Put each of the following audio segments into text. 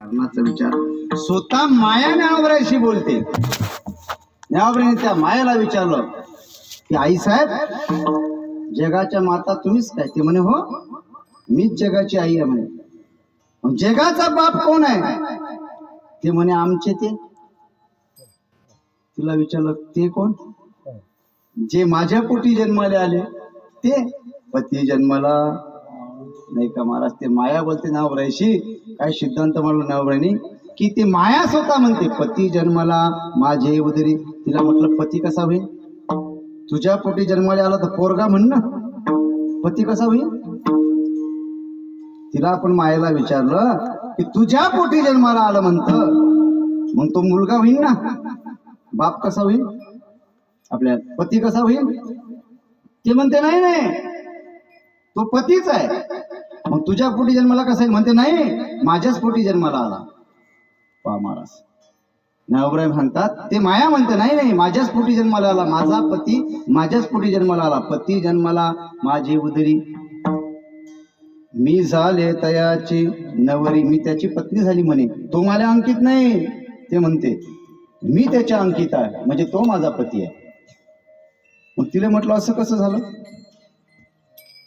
कारणाचा विचार. स्वतः माया न्यावराशी बोलते. न्यावराने त्या मायाला विचारलं की आई साहेब जगाच्या माता तुम्हीच काय? ते म्हणे हो मीच जगाची आई आहे म्हणे. जगाचा बाप कोण आहे? ते म्हणे आमचे ते. तिला विचारलं ते कोण? जे माझ्या पोटी जन्माला आले ते. पती जन्माला नाही का महाराज? ते माया बोलते नावरायशी काय सिद्धांत म्हणलं नावरायनी की ते माया स्वतः म्हणते पती जन्माला माझे उदरी तिला म्हटलं पती कसा होईल? तुझ्या पोटी जन्माला आला तर पोरगा म्हण ना. पती कसा होईल? तिला आपण मायेला विचारलं की तुझ्या पोटी जन्माला आलं म्हणत. मग तो मुलगा होईल ना. बाप कसा होईल? आपल्या पती कसा होईल? ते म्हणते नाही नाही. तो पतीच आहे. तुझ्या पोटी जन्माला कसा आहे? म्हणते नाही माझ्याच पोटी जन्माला आला. पा महाराज. नवराय म्हणतात ते माया म्हणते नाही नाही माझ्याच पोटी जन्माला आला. माझा पती माझ्याच पोटी जन्माला आला. पती जन्माला माझी उदरी. मी झाले तयाची नवरी. मी त्याची पत्नी झाली म्हणे. तो मला अंकित नाही. ते म्हणते मी त्याच्या अंकित आहे. म्हणजे तो माझा पती आहे. मग तिला म्हटलं असं कसं झालं?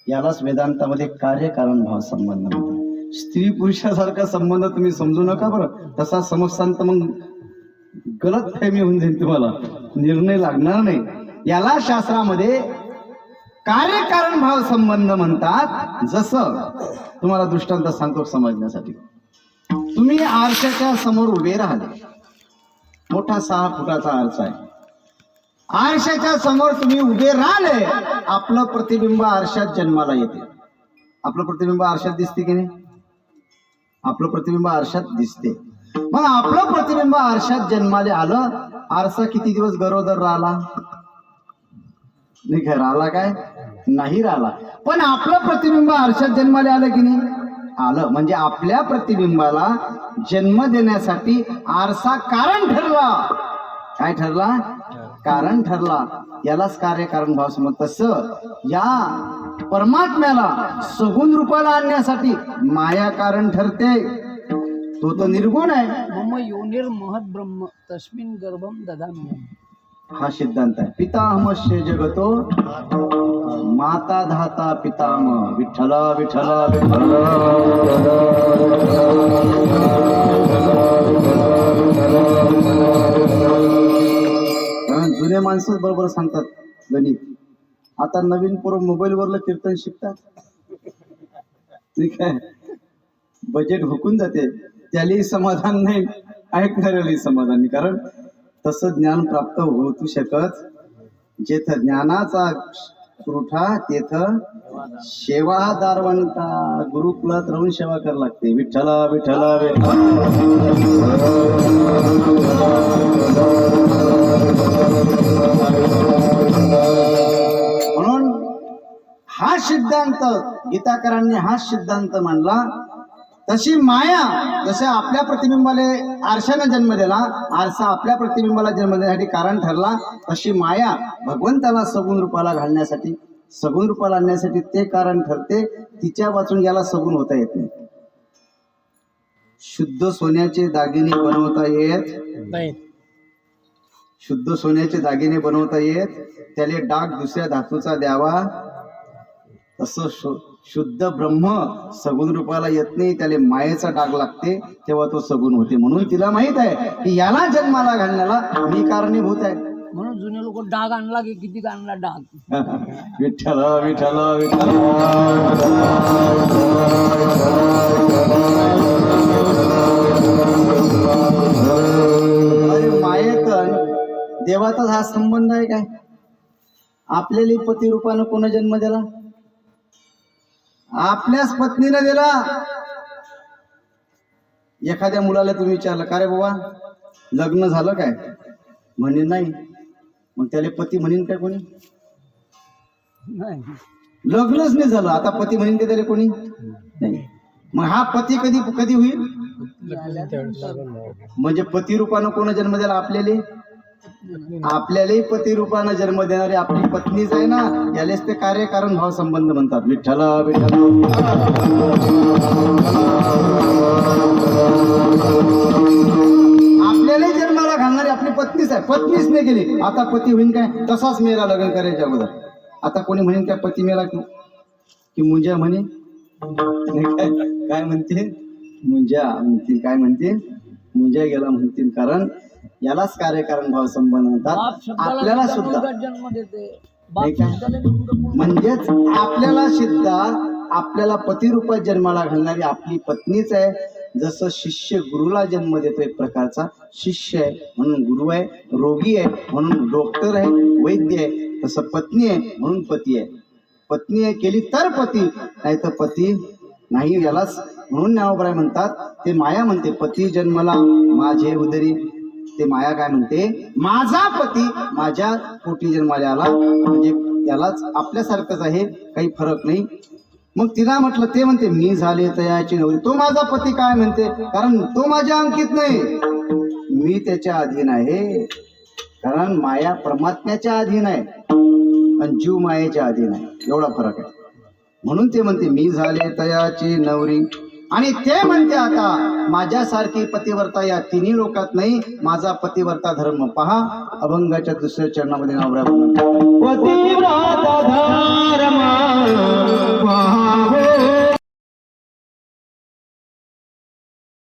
यालाच वेदांतामध्ये कार्यकारण भाव संबंध म्हणतात. स्त्री पुरुषासारखा संबंध तुम्ही समजू नका बरं. तसा समजतान मग गलत फेमी होऊन जाईल तुम्हाला. निर्णय लागणार नाही. याला शास्त्रामध्ये कार्यकारण भाव संबंध म्हणतात. जसं तुम्हाला दृष्टांत सांगतो समजण्यासाठी. तुम्ही आरशाच्या समोर उभे राहिले. मोठा सहा फुटाचा आरसा आहे. आरशाच्या समोर तुम्ही उभे राहिले आपलं प्रतिबिंब आरशात जन्माला येते. आपलं प्रतिबिंब आरशात दिसते की नाही? आपलं प्रतिबिंब आरशात दिसते. मग आपलं प्रतिबिंब आरशात जन्माला आलं आरसा किती दिवस गरोदर राहिला? नाही राहिला काय? नाही राहिला. पण आपलं प्रतिबिंब आरशात जन्माला आलं की नाही? आलं. म्हणजे आपल्या प्रतिबिंबाला जन्म देण्यासाठी आरसा कारण ठरला. काय ठरला? कारण ठरला. यालाच कार्यकारण भाव समज. तसं या परमात्म्याला सगुण रूपाला आणण्यासाठी माया कारण ठरते. तो तर निर्गुण आहे. मम योनिर महत ब्रह्म तस्मिन गर्भम ददामी हा सिद्धांत आहे. पितामहस्य जगतो माता धाता पितामह. विठ्ठल विठ्ठल विठ्ठल. माणसंच बरोबर सांगतात गणित. आता नवीन पोरं मोबाईलवरलं कीर्तन शिकतात? ठीक आहे बजेट हुकून जाते. त्यालाही समाधान नाही ऐकणाऱ्यालाही समाधान नाही. कारण तसं ज्ञान प्राप्त होऊ शकत जेथ ज्ञानाचा पुरवठा तेथ सेवा दारवंता गुरुकुलात राहून सेवा करावी लागते. विठ्ठला विठ्ठला विठ्ठला. म्हणून हा सिद्धांत गीताकारांनी हा सिद्धांत मांडला. तशी माया जसं आपल्या प्रतिबिंबाला आरशानं जन्म दिला आरसा आपल्या प्रतिबिंबाला जन्म देण्यासाठी कारण ठरला तशी माया भगवंताला सगुण रूपाला घालण्यासाठी सगुण रूपाला आणण्यासाठी ते कारण ठरते तिच्या वाचून याला सगुण होता येत नाही. शुद्ध सोन्याचे दागिने बनवता येत? शुद्ध सोन्याचे दागिने बनवता येत? त्याले डाग दुसऱ्या धातूचा द्यावा? तसं शु- शुद्ध ब्रह्म सगुण रूपाला येत नाही त्याला मायेचा डाग लागते तेव्हा तो सगुण होते. म्हणून तिला माहीत आहे की याला जन्माला घालण्याला मी कारणीभूत आहे. म्हणून जुने लोक डाग आणला की किती आणला डाग? विठ्ठल विठ्ठल विठ्ठल. अरे मायेतन देवाचाच हा संबंध आहे काय? आपल्याला पती रूपानं कोण जन्म दिला? आपल्याच पत्नीने दिला. एखाद्या मुलाला तुम्ही विचारलं का रे बाबा लग्न झालं काय? म्हणे नाही. मग त्याला पती म्हणेन काय कोणी? नाही. लग्नच नाही झालं. आता पती म्हणेन का त्याला कोणी? नाही. मग हा पती कधी कधी होईल? म्हणजे पती रूपानं कोण जन्म दिला आपल्याला? आपल्यालाही पती रूपानं जन्म देणारी आपली पत्नीच आहे ना यालेच ते कार्यकारण भाव संबंध म्हणतात. विठ्ठल विठ्ठल. आपल्यालाही जन्माला घालणारी आपली पत्नीच आहे. पत्नीच नाही गेली. आता पती होईन काय? तसाच मेला लग्न करायच्या अगोदर. आता कोणी म्हणेन काय पती मेला की? की मुंजा म्हणे काय? काय म्हणते मुंजा म्हणतील. काय म्हणते मुंजा गेला म्हणतील कारण यालाच कार्यकारण भाव संबंध म्हणतात. आपल्याला सुद्धा म्हणजेच आपल्याला सुद्धा आपल्याला पतिरूपात जन्माला घालणारी आपली पत्नीच आहे. जसं शिष्य गुरुला जन्म देतो एक प्रकारचा. शिष्य आहे म्हणून गुरु आहे रोगी आहे म्हणून डॉक्टर आहे वैद्य आहे तसं पत्नी आहे म्हणून पती आहे. पत्नी आहे केली तर पती नाही तर पती नाही यालाच म्हणून ज्ञानोबराय म्हणतात. ते माया म्हणते पती जन्मला माझे उदरी. ते माया काय म्हणते माझा पती माझ्या पोटी जन्माला आला. म्हणजे त्यालाच आपल्यासारखंच आहे काही फरक नाही. मग तिला म्हटलं ते म्हणते मी झाले तयाची नवरी. तो माझा पती काय म्हणते? कारण तो माझ्या अंकित नाही. मी त्याच्या अधीन आहे. कारण माया परमात्म्याच्या अधीन आहे. आणि जीव मायेच्या अधीन आहे. एवढा फरक आहे. म्हणून ते म्हणते मी झाले तयाची नवरी. आणि ते म्हणते आता माझ्यासारखी पतिव्रता या तिन्ही लोकात नाही माझा पतिव्रता धर्म पहा. अभंगाच्या दुसऱ्या चरणामध्ये नवऱ्या पतिव्रता धर्म